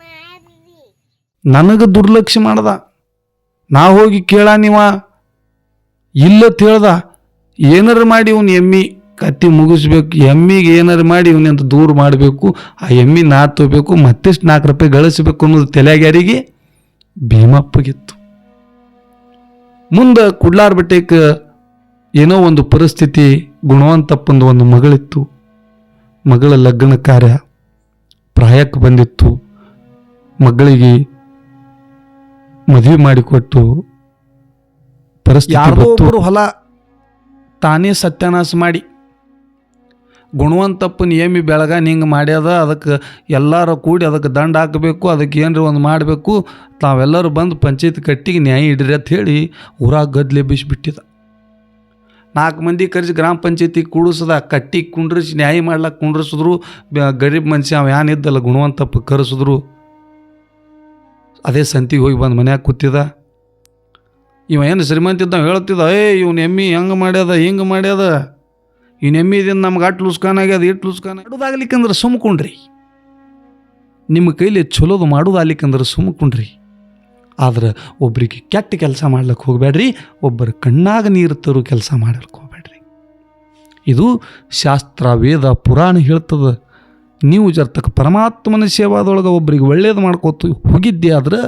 ಮಾಡ್ರಿ ನನಗೆ ದುರ್ಲಕ್ಷ ಮಾಡ್ದ. ನಾ ಹೋಗಿ ಕೇಳ ನೀವ. ಇಲ್ಲ ಹೇಳ್ದ ಏನಾರು ಮಾಡಿ ಇವ್ನು ಎಮ್ಮಿ ಕತ್ತಿ ಮುಗಿಸ್ಬೇಕು, ಎಮ್ಮಿಗೆ ಏನಾರು ಮಾಡಿ ಇವನಿಂದ ದೂರ ಮಾಡಬೇಕು, ಆ ಎಮ್ಮಿ ನಾ ತಗೋಬೇಕು ಮತ್ತಿಷ್ಟು ನಾಲ್ಕು ರೂಪಾಯಿ ಗಳಿಸ್ಬೇಕು ಅನ್ನೋದು ತಲೆಗ್ಯಾರಿಗೆ ಭೀಮಪ್ಪಗಿತ್ತು ಮುಂದೆ ಕುಡ್ಲಾರ್ ಬೆಟ್ಟಕ್ಕೆ ಏನೋ ಒಂದು ಪರಿಸ್ಥಿತಿ ಗುಣವಂತಪ್ಪಂದು ಒಂದು ಮಗಳಿತ್ತು. ಮಗಳ ಲಗ್ನ ಕಾರ್ಯ ಪ್ರಾಯಕ್ಕೆ ಬಂದಿತ್ತು. ಮಗಳಿಗೆ ಮದುವೆ ಮಾಡಿಕೊಟ್ಟು ಪರಿಸ್ಥಿತಿ ಹೊಲ ತಾನೇ ಸತ್ಯಾನಾಶ ಮಾಡಿ. ಗುಣವಂತಪ್ಪ ಏಮಿ ಬೆಳಗ ಹಿಂಗೆ ಮಾಡ್ಯದ ಅದಕ್ಕೆ ಎಲ್ಲರೂ ಕೂಡಿ ಅದಕ್ಕೆ ದಂಡ ಹಾಕಬೇಕು ಅದಕ್ಕೆ ಏನರ ಒಂದು ಮಾಡಬೇಕು ತಾವೆಲ್ಲರೂ ಬಂದು ಪಂಚಾಯತ್ ಕಟ್ಟಿಗೆ ನ್ಯಾಯ ಇಡ್ರಿ ಅಂತ ಹೇಳಿ ಊರಾಗ ಗದ್ಲೆ ಬಿಸಿಬಿಟ್ಟಿದ. ನಾಲ್ಕು ಮಂದಿ ಕರೆಸಿ ಗ್ರಾಮ ಪಂಚಾಯತಿ ಕೂಡಿಸದ, ಕಟ್ಟಿ ಕುಂಡ್ರಿಸಿ, ನ್ಯಾಯ ಮಾಡ್ಲಕ್ಕೆ ಕುಂಡ್ರಿಸಿದ್ರು ಗರೀಬ್ ಮನುಷ್ಯ ಅವ ಏನಿದ್ದಲ್ಲ ಗುಣವಂತಪ್ಪ ಕರೆಸಿದ್ರು. ಅದೇ ಸಂತಿಗೆ ಹೋಗಿ ಬಂದು ಮನ್ಯಾಗ ಕೂತಿದ. ಇವ ಏನು ಶ್ರೀಮಂತ ಇದ್ದ ಹೇಳ್ತಿದ್ದ, ಏ, ಇವ್ನ ಎಮ್ಮಿ ಹೆಂಗೆ ಮಾಡ್ಯದ, ಹಿಂಗೆ ಮಾಡ್ಯದ? ಇವ್ನ ಎಮ್ಮಿ ಇದನ್ನು ನಮ್ಗೆ ಅಟ್ ಲುಸ್ಕಾನ್ ಆಗ್ಯದ ಇಟ್ಟು ಲುಸ್ಕಾನ್ ಮಾಡೋದಾಗ್ಲಿಕ್ಕಂದ್ರೆ ಸುಮ್ಕೊಂಡ್ರಿ. ನಿಮ್ಮ ಕೈಲಿ ಚಲೋದು ಮಾಡೋದಾಗ್ಲಿಕ್ಕಂದ್ರೆ ಸುಮ್ಕೊಂಡ್ರಿ. ಆದ್ರೆ ಒಬ್ಬರಿಗೆ ಕೆಟ್ಟ ಕೆಲಸ ಮಾಡ್ಲಿಕ್ಕೆ ಹೋಗ್ಬೇಡ್ರಿ, ಒಬ್ಬರ ಕಣ್ಣಾಗ ನೀರು ತರು ಕೆಲಸ ಮಾಡಲಿಕ್ಕೆ ಹೋಗ್ಬೇಡ್ರಿ. ಇದು ಶಾಸ್ತ್ರ, ವೇದ, ಪುರಾಣ ಹೇಳ್ತದ. ನೀವು ಜರ್ತಕ್ಕ ಪರಮಾತ್ಮನ ಸೇವಾದೊಳಗೆ ಒಬ್ಬರಿಗೆ ಒಳ್ಳೇದು ಮಾಡ್ಕೋತ ಹೋಗಿದ್ದೆ ಆದ್ರೆ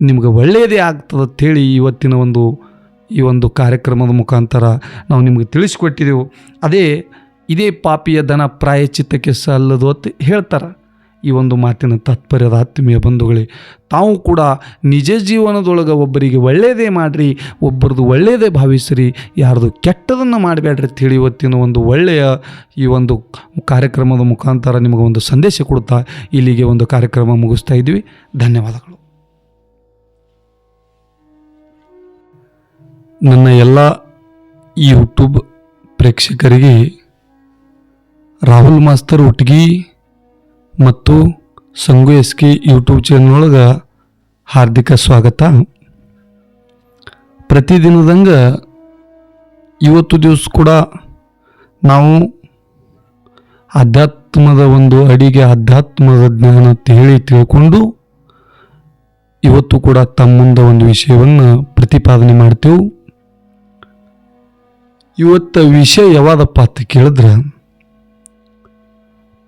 ನಿಮ್ಗೆ ಒಳ್ಳೆಯದೇ ಆಗ್ತದೆ ಅಂತೇಳಿ ಇವತ್ತಿನ ಒಂದು, ಈ ಒಂದು ಕಾರ್ಯಕ್ರಮದ ಮುಖಾಂತರ ನಾವು ನಿಮಗೆ ತಿಳಿಸ್ಕೊಟ್ಟಿದ್ದೆವು ಅದೇ, ಇದೇ ಪಾಪಿಯ ದನ ಪ್ರಾಯಚಿತ್ತಕ್ಕೆ ಸಲ್ಲದು ಅಂತ ಹೇಳ್ತಾರೆ. ಈ ಒಂದು ಮಾತಿನ ತಾತ್ಪರ್ಯದ ಆತ್ಮೀಯ ಬಂಧುಗಳೇ, ತಾವು ಕೂಡ ನಿಜ ಜೀವನದೊಳಗೆ ಒಬ್ಬರಿಗೆ ಒಳ್ಳೆಯದೇ ಮಾಡಿರಿ, ಒಬ್ಬರದು ಒಳ್ಳೆಯದೇ ಭಾವಿಸಿರಿ, ಯಾರ್ದು ಕೆಟ್ಟದನ್ನು ಮಾಡಬೇಡ್ರಿ ಅಂತೇಳಿ ಇವತ್ತಿನ ಒಂದು ಒಳ್ಳೆಯ ಈ ಒಂದು ಕಾರ್ಯಕ್ರಮದ ಮುಖಾಂತರ ನಿಮಗೆ ಒಂದು ಸಂದೇಶ ಕೊಡ್ತಾ ಇಲ್ಲಿಗೆ ಒಂದು ಕಾರ್ಯಕ್ರಮ ಮುಗಿಸ್ತಾ ಇದ್ವಿ ಧನ್ಯವಾದಗಳು. ನನ್ನ ಎಲ್ಲ ಯೂಟ್ಯೂಬ್ ಪ್ರೇಕ್ಷಕರಿಗೆ, ರಾಹುಲ್ ಮಾಸ್ತರ್ ಒಟ್ಟಿಗೆ ಮತ್ತು Sangu S K YouTube channel ಒಳಗೆ ಹಾರ್ದಿಕ ಸ್ವಾಗತ. ಪ್ರತಿದಿನದಂಗೆ ಇವತ್ತು ದಿವಸ ಕೂಡ ನಾವು ಅಧ್ಯಾತ್ಮದ ಒಂದು ಅಡಿಗೆ, ಅಧ್ಯಾತ್ಮದ ಜ್ಞಾನ ಹೇಳಿ ತಿಳ್ಕೊಂಡು ಇವತ್ತು ಕೂಡ ತಮ್ಮ ಮುಂದೆ ಒಂದು ವಿಷಯವನ್ನು ಪ್ರತಿಪಾದನೆ ಮಾಡ್ತೇವೆ. ಇವತ್ತು ವಿಷಯ ಯಾವಾದಪ್ಪ ಅಂತ ಕೇಳಿದ್ರೆ,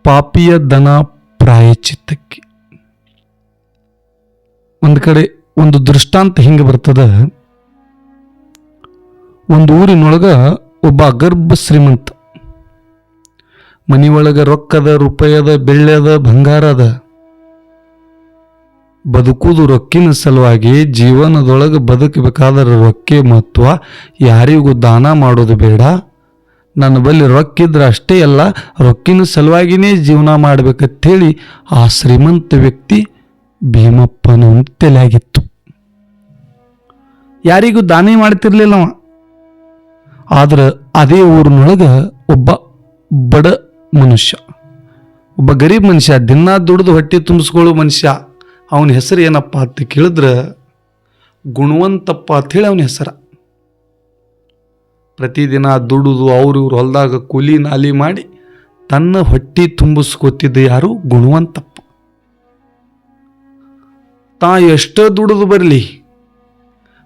ಪಾಪಿಯ ದನ ಪ್ರಾಯಚಿತ್ತಕ್ಕೆ ಒಂದು ಕಡೆ ಒಂದು ದೃಷ್ಟಾಂತ ಹಿಂಗೆ ಬರ್ತದ. ಒಂದು ಊರಿನೊಳಗ ಒಬ್ಬ ಅಗರ್ಭ ಶ್ರೀಮಂತ. ಮನಿಯೊಳಗ ರೊಕ್ಕದ, ರೂಪಾಯದ ಬೆಳ್ಳದ ಬಂಗಾರದ. ಬದುಕುವುದು ರೊಕ್ಕಿನ ಸಲುವಾಗಿ ಜೀವನದೊಳಗೆ ಬದುಕಬೇಕಾದ್ರೆ ರೊಕ್ಕೆ ಮಹತ್ವ. ಯಾರಿಗೂ ದಾನ ಮಾಡೋದು ಬೇಡ. ನನ್ನ ಬಳಿ ರೊಕ್ಕಿದ್ರೆ ಅಷ್ಟೇ ಅಲ್ಲ, ರೊಕ್ಕಿನ ಸಲುವಾಗಿನೇ ಜೀವನ ಮಾಡಬೇಕಂತೇಳಿ ಆ ಶ್ರೀಮಂತ ವ್ಯಕ್ತಿ ಭೀಮಪ್ಪನ ತಲೆಯಾಗಿತ್ತು. ಯಾರಿಗೂ ದಾನಿ ಮಾಡ್ತಿರ್ಲಿಲ್ಲ ಅವ ಆದ್ರೆ ಅದೇ ಊರಿನೊಳಗೆ ಒಬ್ಬ ಬಡ ಮನುಷ್ಯ. ಒಬ್ಬ ಗರೀಬ್ ಮನುಷ್ಯ, ದಿನ ದುಡಿದು ಹೊಟ್ಟೆ ತುಂಬಿಸ್ಕೊಳ್ಳೋ ಮನುಷ್ಯ. ಅವನ ಹೆಸರು ಏನಪ್ಪ ಅಂತ ಕೇಳಿದ್ರೆ ಗುಣವಂತಪ್ಪ ಅಂಥೇಳಿ ಅವನ ಹೆಸರ. ಪ್ರತಿದಿನ ದುಡಿದು ಅವ್ರು ಇವ್ರು ಹೊಲದಾಗ ಕೂಲಿ ನಾಲಿ ಮಾಡಿ ತನ್ನ ಹೊಟ್ಟೆ ತುಂಬಿಸ್ಕೊತಿದ್ದ ಯಾರು ಗುಣವಂತಪ್ಪ. ತಾ ಎಷ್ಟ ದುಡಿದು ಬರಲಿ.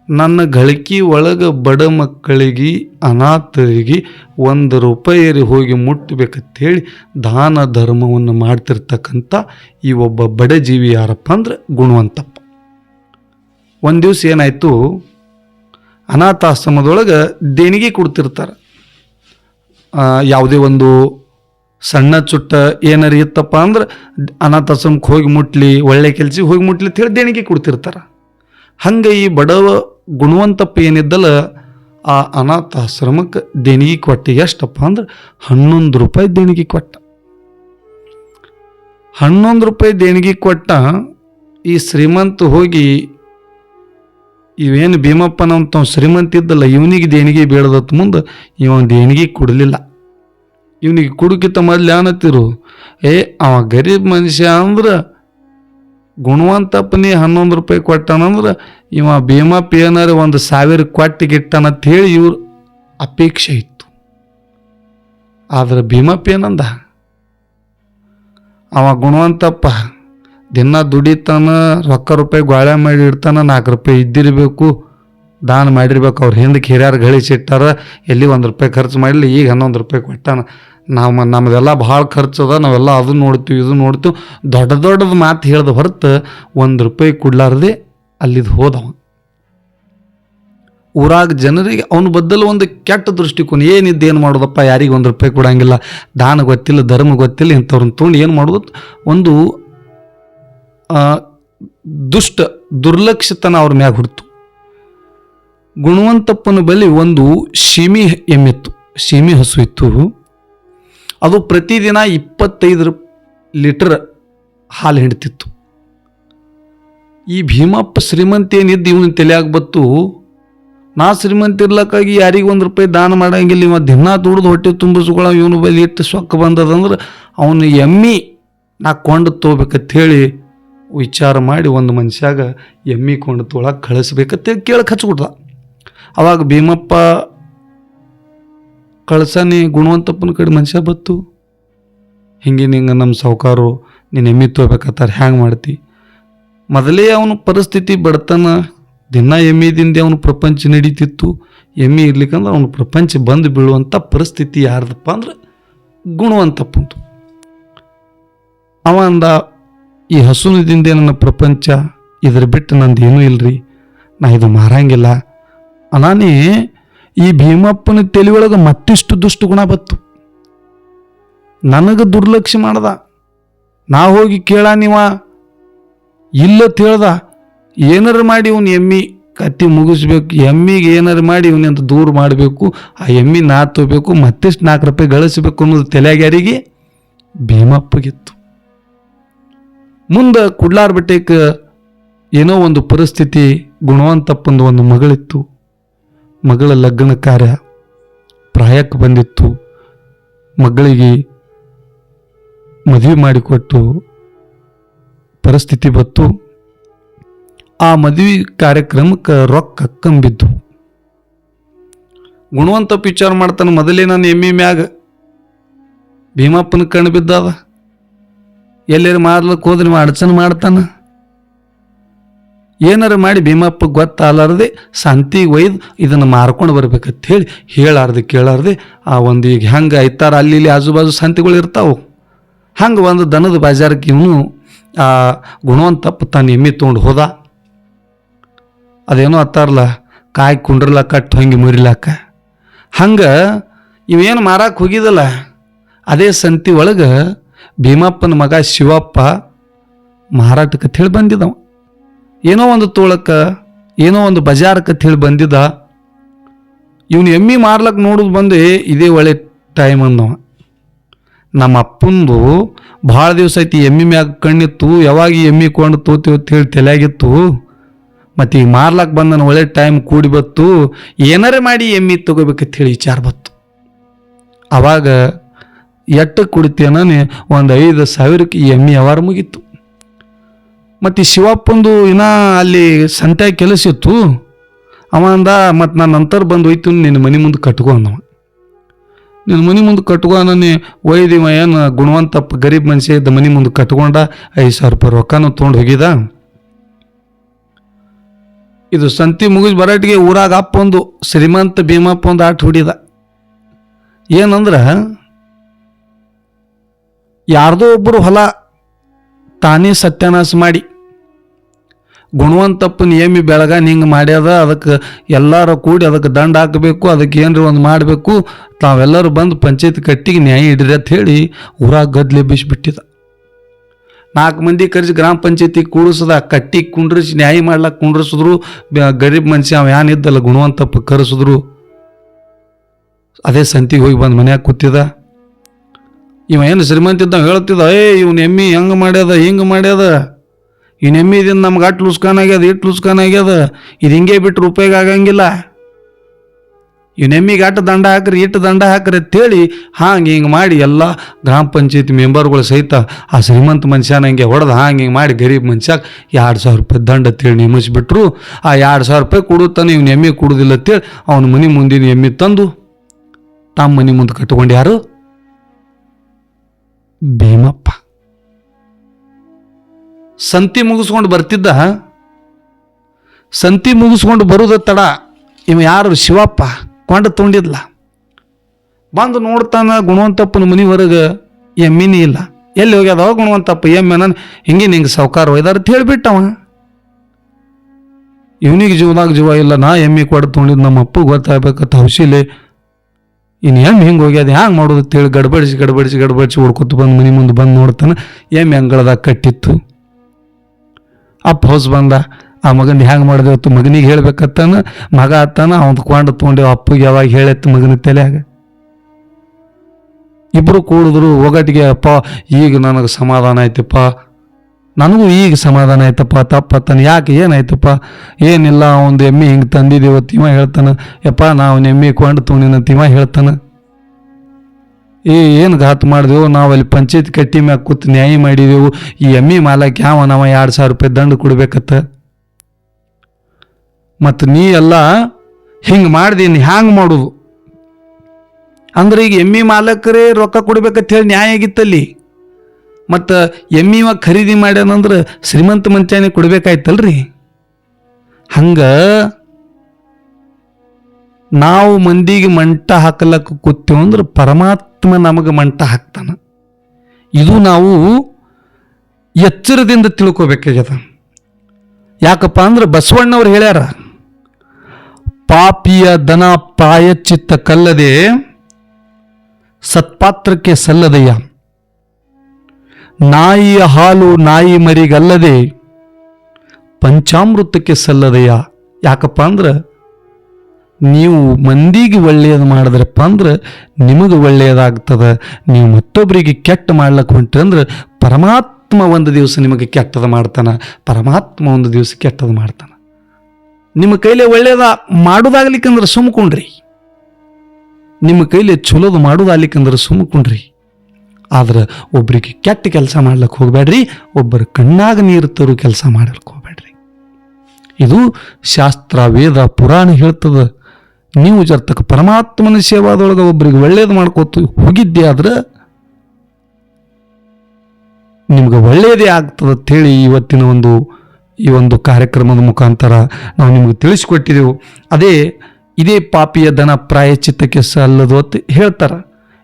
ನನ್ನ ಗಳಿಕೆ ಒಳಗೆ ಬಡ ಮಕ್ಕಳಿಗೆ, ಅನಾಥರಿಗೆ ಒಂದು ರೂಪಾಯಿ ಹೋಗಿ ಮುಟ್ಟಬೇಕಂತೇಳಿ ದಾನ ಧರ್ಮವನ್ನು ಮಾಡ್ತಿರ್ತಕ್ಕಂಥ ಈ ಒಬ್ಬ ಬಡ ಜೀವಿ ಯಾರಪ್ಪ ಅಂದ್ರೆ ಗುಣವಂತಪ್ಪ. ಒಂದು ದಿವಸ ಏನಾಯಿತು? ಅನಾಥಾಶ್ರಮದೊಳಗೆ ದೇಣಿಗೆ ಕೊಡ್ತಿರ್ತಾರೆ. ಯಾವುದೇ ಒಂದು ಸಣ್ಣ ಚುಟ್ಟ ಏನಾರು ಇತ್ತಪ್ಪ ಅಂದ್ರೆ ಅನಾಥಾಶ್ರಮಕ್ಕೆ ಹೋಗಿ ಮುಟ್ಲಿ, ಒಳ್ಳೆ ಕೆಲ್ಸಕ್ಕೆ ಹೋಗಿ ಮುಟ್ಲಿ ಅಂತ ಹೇಳಿ ದೇಣಿಗೆ ಕೊಡ್ತಿರ್ತಾರೆ. ಹಂಗೆ ಈ ಬಡವ ಗುಣವಂತಪ್ಪ ಏನಿದ್ದಲ್ಲ, ಆ ಅನಾಥಾಶ್ರಮಕ್ಕೆ ದೇಣಿಗೆ ಕೊಟ್ಟೆ ಎಷ್ಟಪ್ಪ ಅಂದ್ರೆ ಹನ್ನೊಂದು ರೂಪಾಯಿ ದೇಣಿಗೆ ಕೊಟ್ಟ. ಹನ್ನೊಂದು ರೂಪಾಯಿ ದೇಣಿಗೆ ಕೊಟ್ಟ, ಈ ಶ್ರೀಮಂತ ಹೋಗಿ ಇವೇನು ಭೀಮಪ್ಪನಂತ ಶ್ರೀಮಂತ ಇದ್ದಲ್ಲ, ಇವನಿಗೆ ದೇಣಿಗೆ ಬೇಡದತ್ ಮುಂದೆ ಇವ ದೇಣಿಗೆ ಕೊಡಲಿಲ್ಲ. ಇವನಿಗೆ ಕುಡುಕಿತ ಮೊದಲು ಏನತ್ತಿರು ಏ, ಅವ ಗರೀಬ್ ಮನುಷ್ಯ ಅಂದ್ರೆ ಗುಣವಂತಪ್ಪನಿ ಹನ್ನೊಂದು ರೂಪಾಯಿ ಕೊಟ್ಟನಂದ್ರೆ ಇವ ಭೀಮಪ್ಪ ಏನಾರು ಒಂದು ಸಾವಿರ ಕೊಟ್ಟಿಗಿಟ್ಟನಂತ ಹೇಳಿ ಇವ್ರ ಅಪೇಕ್ಷೆ ಇತ್ತು. ಆದ್ರೆ ಭೀಮಪ್ಪ ಏನಂದ? ಅವ ಗುಣವಂತಪ್ಪ ದಿನ ದುಡಿತಾನ, ರೊಕ್ಕ ರೂಪಾಯಿ ಗೋಳೆ ಮಾಡಿ ಇಡ್ತಾನ ನಾಲ್ಕು ರೂಪಾಯಿ ಇದ್ದಿರಬೇಕು, ದಾನ ಮಾಡಿರ್ಬೇಕು, ಅವ್ರು ಹಿಂದಕ್ಕೆ ಹಿರಿಯರು ಗಳಿಸಿಟ್ಟಾರ ಎಲ್ಲಿ ಒಂದು ರೂಪಾಯಿ ಖರ್ಚು ಮಾಡಲಿ ಈಗ ಹನ್ನೊಂದು ರೂಪಾಯಿ ಕೊಟ್ಟಾನ. ನಾವು ನಮ್ಮದೆಲ್ಲ ಭಾಳ ಖರ್ಚು ಅದ ನಾವೆಲ್ಲ ಅದು ನೋಡ್ತೀವಿ, ಇದು ನೋಡ್ತೀವಿ. ದೊಡ್ಡ ದೊಡ್ಡದು ಮಾತು ಹೇಳ್ದ ಹೊರತು ಒಂದು ರೂಪಾಯಿ ಕೊಡ್ಲಾರ್ದೆ ಅಲ್ಲಿದು ಹೋದವ. ಊರಾಗ ಜನರಿಗೆ ಅವನ ಬದ್ದಲು ಒಂದು ಕೆಟ್ಟ ದೃಷ್ಟಿಕೋನ ಏನಿದ್ದು ಏನು ಮಾಡೋದಪ್ಪ, ಯಾರಿಗೆ ಒಂದು ರೂಪಾಯಿ ಕೊಡೋಂಗಿಲ್ಲ, ದಾನ ಗೊತ್ತಿಲ್ಲ, ಧರ್ಮ ಗೊತ್ತಿಲ್ಲ, ಇಂಥವ್ರನ್ನ ತೊಗೊಂಡು ಏನು ಮಾಡೋದು? ಒಂದು ದುಷ್ಟ ದುರ್ಲಕ್ಷತನ ಅವ್ರ ಮ್ಯಾಗ ಹುಡ್ತು. ಗುಣವಂತಪ್ಪನ ಬಳಿ ಒಂದು ಶೀಮಿ ಎಮ್ಮಿತ್ತು, ಶೀಮಿ ಹಸು ಇತ್ತು ಅದು ಪ್ರತಿದಿನ ಇಪ್ಪತ್ತೈದು ಲೀಟರ್ ಹಾಲು ಹಿಡ್ತಿತ್ತು. ಈ ಭೀಮಪ್ಪ ಶ್ರೀಮಂತ ಏನಿದ್ದು ಇವನ ತಲೆಯಾಗ ಬತ್ತು, ನಾ ಶ್ರೀಮಂತ ಇರ್ಲಕ್ಕಾಗಿ ಯಾರಿಗೆ ಒಂದು ರೂಪಾಯಿ ದಾನ ಮಾಡಂಗಿಲ್ಲ, ಇವ ದಿನ ದುಡ್ದು ಹೊಟ್ಟೆ ತುಂಬಿಸ್ಕೊಳ, ಇವನು ಬಳಿ ಇಟ್ಟು ಸೊಕ್ಕ ಬಂದದಂದ್ರೆ ಅವನು ಎಮ್ಮಿ ನಾ ಕೊಂಡು ತೊಗೋಬೇಕಂತ ಹೇಳಿ ವಿಚಾರ ಮಾಡಿ ಒಂದು ಮನುಷ್ಯಾಗ ಎಮ್ಮಿ ಕೊಂಡು ತೋಳ ಕಳಿಸ್ಬೇಕಂತ ಕೇಳಕ್ಕೆ ಹಚ್ಬಿಡ್ದ ಅವಾಗ ಭೀಮಪ್ಪ ಕಳ್ಸನಿ ಗುಣವಂತಪ್ಪನ ಕಡೆ ಮನುಷ್ಯ ಬತ್ತು. ಹಿಂಗೆ ಹಿಂಗೆ ನಮ್ಮ ಸಾವುಕಾರು ನೀನು ಎಮ್ಮಿ ತೊಗೋಬೇಕತ್ತಾರೆ ಹ್ಯಾಂಗೆ ಮಾಡ್ತಿ? ಮೊದಲೇ ಅವನು ಪರಿಸ್ಥಿತಿ ಬಡತನ, ದಿನ ಎಮ್ಮಿದಿಂದ ಅವನ ಪ್ರಪಂಚ ನಡೀತಿತ್ತು. ಎಮ್ಮಿ ಇರ್ಲಿಕ್ಕಂದ್ರೆ ಅವನು ಪ್ರಪಂಚ ಬಂದು ಬೀಳುವಂಥ ಪರಿಸ್ಥಿತಿ ಯಾರ್ದಪ್ಪ ಅಂದ್ರೆ ಗುಣವಂತಪ್ಪಂತು ಅವ ಅಂದ ಈ ಹಸುನದಿಂದ ನನ್ನ ಪ್ರಪಂಚ, ಇದ್ರ ಬಿಟ್ಟು ನಂದು ಏನೂ ಇಲ್ರಿ. ನಾ ಇದು ಮಾರಂಗಿಲ್ಲ. ಅನಾನೇ, ಈ ಭೀಮಪ್ಪನ ತಲೆಯೊಳಗೆ ಮತ್ತಿಷ್ಟು ದುಷ್ಟು ಗುಣ ಬತ್ತು. ನನಗೆ ದುರ್ಲಕ್ಷ್ಯ ಮಾಡ್ದ. ನಾ ಹೋಗಿ ಕೇಳ ನೀವ. ಇಲ್ಲ ತಿಳ್ದ ಏನಾರು ಮಾಡಿ ಇವನು ಎಮ್ಮಿ ಕತ್ತಿ ಮುಗಿಸ್ಬೇಕು, ಎಮ್ಮಿಗೆ ಏನಾರು ಮಾಡಿ ಇವನಿಂದ ದೂರ ಮಾಡಬೇಕು, ಆ ಎಮ್ಮಿ ನಾ ತೋಬೇಕು, ಮತ್ತಿಷ್ಟು ನಾಲ್ಕು ರೂಪಾಯಿ ಗಳಿಸ್ಬೇಕು ಅನ್ನೋದು ತಲೆಗ್ಯಾರಿಗೆ ಭೀಮಪ್ಪಗಿತ್ತು ಮುಂದೆ ಕುಡ್ಲಾರ್ ಬೆಟ್ಟಕ್ಕೆ ಏನೋ ಒಂದು ಪರಿಸ್ಥಿತಿ, ಗುಣವಂತಪ್ಪಂದು ಒಂದು ಮಗಳಿತ್ತು. ಮಗಳ ಲಗ್ನ ಕಾರ್ಯ ಪ್ರಾಯಕ್ಕೆ ಬಂದಿತ್ತು. ಮಗಳಿಗೆ ಮದುವೆ ಮಾಡಿಕೊಟ್ಟು ಪರಿಸ್ಥಿತಿ ಬತ್ತು ಆ ಮದುವೆ ಕಾರ್ಯಕ್ರಮಕ್ಕೆ ರೊಕ್ಕ ಕಂಬಿದ್ದು. ಗುಣವಂತಪ್ಪ ವಿಚಾರ ಮಾಡ್ತಾನೆ, ಮೊದಲೇ ನಾನು ಎಮ್ಮೆ ಮ್ಯಾಗ ಭೀಮಪ್ಪನ ಕಣ್ಣು ಬಿದ್ದದ. ಎಲ್ಲಾರು ಮಾರ್ಲಕ್ಕೆ ಹೋದ್ರೆ ಅಡಚನ ಮಾಡ್ತಾನ? ಏನಾರು ಮಾಡಿ ಭೀಮಪ್ಪ ಗೊತ್ತಾಗಲಾರ್ದೆ ಸಂತಿಗೆ ಒಯ್ದು ಇದನ್ನು ಮಾರ್ಕೊಂಡು ಬರ್ಬೇಕಂತ ಹೇಳಿ ಹೇಳಾರ್ದೆ ಕೇಳಾರ್ದೆ ಆ ಒಂದು ಈಗ ಹೆಂಗೆ ಐತಾರ ಅಲ್ಲಿ ಇಲ್ಲಿ ಆಜುಬಾಜು ಸಂತಿಗಳು ಇರ್ತಾವೆ. ಹಂಗೆ ಒಂದು ದನದ ಬಾಜಾರಕ್ಕೆ ಇವನು ಆ ಗುಣವಂತಪ್ಪ ತಾನು ಎಮ್ಮಿ ತೊಗೊಂಡು ಹೋದ. ಅದೇನೋ ಅತ್ತಾರಲ್ಲ ಕಾಯಿ ಕುಂಡ್ರಲಕ್ಕ ಹಂಗೆ ಮುರಿಲಾಕ. ಹಂಗೆ ಇವೇನು ಮಾರಕ್ಕೆ ಹೋಗಿದಲ್ಲ? ಅದೇ ಸಂತಿ ಒಳಗೆ ಭೀಮಪ್ಪನ ಮಗ ಶಿವಪ್ಪ ಮಾರಾಟಕ್ಕೆ ಹೇಳಿ ಬಂದಿದ್ದವ ಏನೋ ಒಂದು ತೋಳಕ್ಕೆ ಏನೋ ಒಂದು ಬಜಾರಕ್ಕೆ ಹೇಳಿ ಬಂದಿದ್ದ ಇವನು ಎಮ್ಮಿ ಮಾರ್ಲಕ್ಕೆ ನೋಡೋದು ಬಂದು "ಏ, ಇದೇ ಒಳ್ಳೆ ಟೈಮ್ ಅಂದವ. ನಮ್ಮ ಅಪ್ಪಂದು ಭಾಳ ದಿವಸ ಐತಿ ಎಮ್ಮಿ ಮ್ಯಾಗ ಕಣ್ಣಿತ್ತು ಯಾವಾಗ ಎಮ್ಮಿ ಕೊಂಡು ತೋತಿ ಹೇಳಿ ತಲೆಯಾಗಿತ್ತು. ಮತ್ತು ಈಗ ಮಾರ್ಲಕ್ಕೆ ಬಂದನ ಒಳ್ಳೆ ಟೈಮ್ ಕೂಡಿ ಬತ್ತು ಏನಾರೇ ಮಾಡಿ ಎಮ್ಮಿ ತಗೋಬೇಕಂತ ಹೇಳಿ ವಿಚಾರ ಬತ್ತು ಅವಾಗ ಎಟ್ಟು ಕುಡಿತೇನೆ ಒಂದು ಐದು ಸಾವಿರಕ್ಕೆ ಎಮ್ಮೆ ವ್ಯವಹಾರ ಮುಗೀತು. ಮತ್ತು ಶಿವಪ್ಪಂದು ಇನ್ನ ಅಲ್ಲಿ ಸಂತೆ ಕೆಲಸ ಇತ್ತು. ಅವ ಅಂದ, ಮತ್ತು ನಾನು ನಂತರ ಬಂದು ಹೋಯ್ತು, ನಿನ್ನ ಮನೆ ಮುಂದೆ ಕಟ್ಕೊ ಅಂದವ. ನಿನ್ನ ಮನೆ ಮುಂದೆ ಕಟ್ಕೊ ನಾನು ಒಯ್ದಿವ ಏನು ಗುಣವಂತಪ್ಪ ಗರೀಬ್ ಮನುಷ್ಯ ಇದ್ದ ಮನೆ ಮುಂದೆ ಕಟ್ಕೊಂಡ, ಐದು ಸಾವಿರ ರೂಪಾಯಿ ರೊಕ್ಕನೂ ತೊಗೊಂಡು ಹೋಗಿದ. ಇದು ಸಂತಿ ಮುಗಿಸ್ ಬರಾಟಿಗೆ ಊರಾಗ ಅಪ್ಪ ಒಂದು ಶ್ರೀಮಂತ ಭೀಮಪ್ಪ ಒಂದು ಆಟ ಹೊಡಿದ. ಏನಂದ್ರೆ ಯಾರ್ದೋ ಒಬ್ಬರು ಹೊಲ ತಾನೇ ಸತ್ಯನಾಶ ಮಾಡಿ ಗುಣವಂತಪ್ಪ ನಿಯಮಿ ಬೆಳಗ ನಿಂಗೆ ಮಾಡ್ಯದ ಅದಕ್ಕೆ ಎಲ್ಲರೂ ಕೂಡಿ ಅದಕ್ಕೆ ದಂಡ ಹಾಕಬೇಕು, ಅದಕ್ಕೆ ಏನ್ರಿ ಒಂದು ಮಾಡಬೇಕು, ತಾವೆಲ್ಲರೂ ಬಂದು ಪಂಚಾಯತ್ ಕಟ್ಟಿಗೆ ನ್ಯಾಯ ಹಿಡ್ರಿ ಅಂತ ಹೇಳಿ ಊರಾಗ ಗದ್ಲೆ ಬಿಸಿಬಿಟ್ಟಿದ. ನಾಲ್ಕು ಮಂದಿ ಕರೆಸಿ ಗ್ರಾಮ ಪಂಚಾಯತಿ ಕೂಡಿಸದ, ಕಟ್ಟಿ ಕುಂಡ್ರಿಸಿ, ನ್ಯಾಯ ಮಾಡ್ಲಕ್ಕೆ ಕುಂಡ್ರಿಸಿದ್ರು ಗರೀಬ್ ಮನುಷ್ಯ ಅವ ಏನಿದ್ದಲ್ಲ ಗುಣವಂತಪ್ಪ ಕರೆಸಿದ್ರು. ಅದೇ ಸಂತಿಗೆ ಹೋಗಿ ಬಂದು ಮನ್ಯಾಗ ಕೂತಿದ. ಇವ ಏನು ಶ್ರೀಮಂತ ಇದ್ದಂಗೆ ಹೇಳ್ತಿದ್ದ ಏ, ಇವ್ನ ಎಮ್ಮಿ ಹೆಂಗೆ ಮಾಡ್ಯದ, ಹಿಂಗೆ ಮಾಡ್ಯದ? ಇವ್ನ ಎಮ್ಮಿದಿಂದ ನಮ್ಗೆ ಅಟ್ ಲುಸ್ಕಾನ್ ಆಗ್ಯದ, ಇಟ್ ಲುಸ್ಕಾನ್ ಆಗ್ಯದ? ಇದು ಹಿಂಗೆ ಬಿಟ್ಟು ಉಪಯೋಗ ಆಗಂಗಿಲ್ಲ. ಇವ್ನ ಎಮ್ಮಿಗೆ ಅಟ್ ದಂಡ ಹಾಕ್ರಿ ಇಟ್ಟು ದಂಡ ಹಾಕ್ರಿ ಅಂತೇಳಿ ಹಾಂಗೆ ಹಿಂಗೆ ಮಾಡಿ ಎಲ್ಲ ಗ್ರಾಮ ಪಂಚಾಯತಿ ಮೆಂಬರ್ಗಳು ಸಹಿತ ಆ ಶ್ರೀಮಂತ ಮನುಷ್ಯನ ಹಿಂಗೆ ಹೊಡೆದು ಹಾಂಗೆ ಹಿಂಗೆ ಮಾಡಿ ಗರೀಬ್ ಮನುಷ್ಯಾಗ ಎರಡು ಸಾವಿರ ರೂಪಾಯಿ ದಂಡ ಅಂತೇಳಿ ನೇಮಿಸಿಬಿಟ್ರು. ಆ ಎರಡು ಸಾವಿರ ರೂಪಾಯಿ ಕೊಡುತ್ತಾನೆ, ಇವ್ನ ಎಮ್ಮೆ ಕೊಡುದಿಲ್ಲ ಅಂತೇಳಿ ಅವನ ಮನೆ ಮುಂದಿನ ಎಮ್ಮೆ ತಂದು ತಮ್ಮ ಮನೆ ಮುಂದೆ ಕಟ್ಕೊಂಡು ಯಾರು? ಭೀಮಪ್ಪ. ಸಂತಿ ಮುಗಿಸ್ಕೊಂಡು ಬರ್ತಿದ್ದ? ಸಂತಿ ಮುಗಿಸ್ಕೊಂಡು ಬರುದ ತಡ ಇವ ಯಾರು? ಶಿವಪ್ಪ. ಕೊಂಡ ತುಂಡಿದ್ಲ. ಬಂದು ನೋಡ್ತಾನ ಗುಣವಂತಪ್ಪನ ಮನೆ ಹೊರಗೆ ಎಮ್ಮಿನಿ ಇಲ್ಲ. ಎಲ್ಲಿ ಹೋಗ್ಯದವ ಗುಣವಂತಪ್ಪ, ಎಮ್ಮೆ ನಾನು ಹಿಂಗೆ ನಿಂಗೆ ಸಾವ್ಕಾರ ಹೋಯ್ದಾರ ಅಂತ ಹೇಳಿಬಿಟ್ಟವ. ಇವನಿಗೆ ಜೀವದಾಗ ಜೀವ ಇಲ್ಲ. ನಾ ಎಮ್ಮಿ ಕೊಡ ತೊಗೊಂಡಿದ್ದು ನಮ್ಮ ಅಪ್ಪ ಗೊತ್ತಾಗಬೇಕಂತ ಹೌಸಿಲೆ ಇನ್ನು ಎಮ್ಮೆ ಹಿಂಗೆ ಹೋಗ್ಯದ, ಹ್ಯಾಂಗೆ ಮಾಡೋದು ಹೇಳಿ ಗಡ್ಬಡಿಸಿ ಗಡ್ಬಡಿಸಿ ಗಡ್ಬಡಿಸಿ ಹುಡ್ಕೊತ ಬಂದು ಮನೆ ಮುಂದೆ ಬಂದು ನೋಡ್ತಾನೆ, ಎಮ್ಮೆ ಅಂಗಳದಾಗ ಕಟ್ಟಿತ್ತು. ಅಪ್ಪ ಹೊಸ ಬಂದ, ಆ ಮಗನ ಹ್ಯಾಂಗೆ ಮಾಡಿದೆವತ್ತು ಮಗನಿಗೆ ಹೇಳ್ಬೇಕತ್ತಾನ, ಮಗ ಆತಾನ, ಅವ್ನು ಕೊಂಡು ತೊಗೊಂಡೇವು ಅಪ್ಪಗೆ ಯಾವಾಗ ಹೇಳತ್ತು ಮಗನ ತಲೆಯಾಗ. ಇಬ್ಬರು ಕೂಡಿದ್ರು, ಒಗಟಿಗೆ, ಅಪ್ಪ, ಈಗ ನನಗೆ ಸಮಾಧಾನ ಆಯ್ತಪ್ಪ ನನಗೂ ಈಗ ಸಮಾಧಾನ ಆಯ್ತಪ್ಪ ತಪ್ಪತ್ತಾನೆ ಯಾಕೆ ಏನಾಯ್ತಪ್ಪ? ಏನಿಲ್ಲ, ಒಂದು ಎಮ್ಮೆ ಹಿಂಗೆ ತಂದಿದ್ದೇವೆ ತಿಮ್ಮ ಹೇಳ್ತಾನೆ. ಯಪ್ಪ, ನಾವು ಎಮ್ಮೆ ಕೊಂಡು ತೊಗೊಂಡಿನ ತಿಮ್ಮ ಹೇಳ್ತಾನೆ. ಏ, ಏನು ಘಾತ್ ಮಾಡಿದೆವು? ನಾವು ಅಲ್ಲಿ ಪಂಚಾಯತ್ ಕಟ್ಟಿ ಮ್ಯಾಗ ಕೂತು ನ್ಯಾಯ ಮಾಡಿದೆವು. ಈ ಎಮ್ಮೆ ಮಾಲಕ್ ಯಾವ ನಾವು ಎರಡು ಸಾವಿರ ರೂಪಾಯಿ ದಂಡ ಕೊಡ್ಬೇಕತ್ತ ಮತ್ತು ನೀ ಎಲ್ಲ ಹಿಂಗೆ ಮಾಡ್ದೀನಿ, ಹ್ಯಾಂಗೆ ಮಾಡೋದು? ಅಂದ್ರೆ ಈಗ ಎಮ್ಮಿ ಮಾಲಕರೇ ರೊಕ್ಕ ಕೊಡ್ಬೇಕಂತ ಹೇಳಿ ನ್ಯಾಯ ಆಗಿತ್ತಲ್ಲಿ? ಮತ್ತು ಎಮ್ಮಿವ ಖರೀದಿ ಮಾಡ್ಯಾನಂದ್ರೆ ಶ್ರೀಮಂತ ಮಂಚಾನೆ ಕೊಡ್ಬೇಕಾಯ್ತಲ್ರಿ? ಹಂಗ ನಾವು ಮಂದಿಗೆ ಮಂಟ ಹಾಕಲಕ್ಕ ಕೂತೇವು ಅಂದ್ರೆ ಪರಮಾತ್ಮ ನಮಗೆ ಮಂಟ ಹಾಕ್ತಾನ. ಇದು ನಾವು ಎಚ್ಚರದಿಂದ ತಿಳ್ಕೋಬೇಕಾಗ್ಯದ. ಯಾಕಪ್ಪ ಅಂದ್ರೆ ಬಸವಣ್ಣವ್ರು ಹೇಳ್ಯಾರ, ಪಾಪಿಯ ದನ ಪ್ರಾಯಚಿತ್ತ ಕಲ್ಲದೆ ಸತ್ಪಾತ್ರಕ್ಕೆ ಸಲ್ಲದಯ್ಯ ನಾಯಿಯ ಹಾಲು ನಾಯಿ ಮರಿಗಲ್ಲದೆ ಪಂಚಾಮೃತಕ್ಕೆ ಸಲ್ಲದೆಯಾ? ಯಾಕಪ್ಪ ಅಂದ್ರೆ, ನೀವು ಮಂದಿಗೆ ಒಳ್ಳೆಯದು ಮಾಡಿದ್ರಪ್ಪ ಅಂದ್ರೆ ನಿಮಗೆ ಒಳ್ಳೆಯದಾಗ್ತದೆ. ನೀವು ಮತ್ತೊಬ್ಬರಿಗೆ ಕೆಟ್ಟ ಮಾಡ್ಲಕ್ಕೆ ಹೊಂಟ್ರಿ ಅಂದ್ರೆ ಪರಮಾತ್ಮ ಒಂದು ದಿವಸ ನಿಮಗೆ ಕೆಟ್ಟದ ಮಾಡ್ತಾನೆ. ಪರಮಾತ್ಮ ಒಂದು ದಿವಸ ಕೆಟ್ಟದ ಮಾಡ್ತಾನೆ. ನಿಮ್ಮ ಕೈಲಿ ಒಳ್ಳೆಯದ ಮಾಡೋದಾಗ್ಲಿಕ್ಕಂದ್ರೆ ಸುಮ್ಕೊಂಡ್ರಿ. ನಿಮ್ಮ ಕೈಲಿ ಚಲೋದು ಮಾಡೋದಾಗ್ಲಿಕ್ಕಂದ್ರೆ ಸುಮ್ಕೊಂಡ್ರಿ. ಆದ್ರೆ ಒಬ್ಬರಿಗೆ ಕೆಟ್ಟ ಕೆಲಸ ಮಾಡ್ಲಿಕ್ಕೆ ಹೋಗ್ಬೇಡ್ರಿ, ಒಬ್ಬರ ಕಣ್ಣಾಗ ನೀರು ತರು ಕೆಲಸ ಮಾಡ್ಲಿಕ್ಕೆ ಹೋಗ್ಬೇಡ್ರಿ. ಇದು ಶಾಸ್ತ್ರ, ವೇದ, ಪುರಾಣ ಹೇಳ್ತದ, ನೀವು ಜರ್ತಕ್ಕ ಪರಮಾತ್ಮನ ಸೇವಾದೊಳಗೆ ಒಬ್ಬರಿಗೆ ಒಳ್ಳೇದು ಮಾಡ್ಕೋತ ಹೋಗಿದ್ದೆ ಆದ್ರೆ ನಿಮ್ಗೆ ಒಳ್ಳೆಯದೇ ಆಗ್ತದೆ ಅಂತೇಳಿ ಇವತ್ತಿನ ಒಂದು, ಈ ಒಂದು ಕಾರ್ಯಕ್ರಮದ ಮುಖಾಂತರ ನಾವು ನಿಮ್ಗೆ ತಿಳಿಸ್ಕೊಟ್ಟಿದ್ದೆವು ಅದೇ, ಇದೇ ಪಾಪಿಯ ದನ ಪ್ರಾಯಚಿತ್ತಕ್ಕೆ ಸಲ್ಲದು ಅಂತ ಹೇಳ್ತಾರೆ.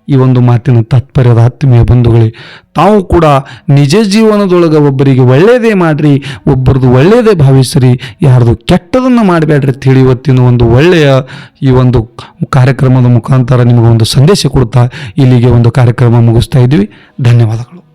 ಈ ಒಂದು ಮಾತಿನ ತಾತ್ಪರ್ಯದ ಆತ್ಮೀಯ ಬಂಧುಗಳೇ, ತಾವು ಕೂಡ ನಿಜ ಜೀವನದೊಳಗೆ ಒಬ್ಬರಿಗೆ ಒಳ್ಳೆಯದೇ ಮಾಡಿರಿ, ಒಬ್ಬರದು ಒಳ್ಳೆಯದೇ ಭಾವಿಸ್ರಿ, ಯಾರ್ದು ಕೆಟ್ಟದನ್ನು ಮಾಡಬೇಡ್ರಿ ತಿಳಿ ಇವತ್ತಿನ ಒಂದು ಒಳ್ಳೆಯ ಈ ಒಂದು ಕಾರ್ಯಕ್ರಮದ ಮುಖಾಂತರ ಒಂದು ಸಂದೇಶ ಕೊಡ್ತಾ ಇಲ್ಲಿಗೆ ಒಂದು ಕಾರ್ಯಕ್ರಮ ಮುಗಿಸ್ತಾ ಇದ್ದೀವಿ ಧನ್ಯವಾದಗಳು.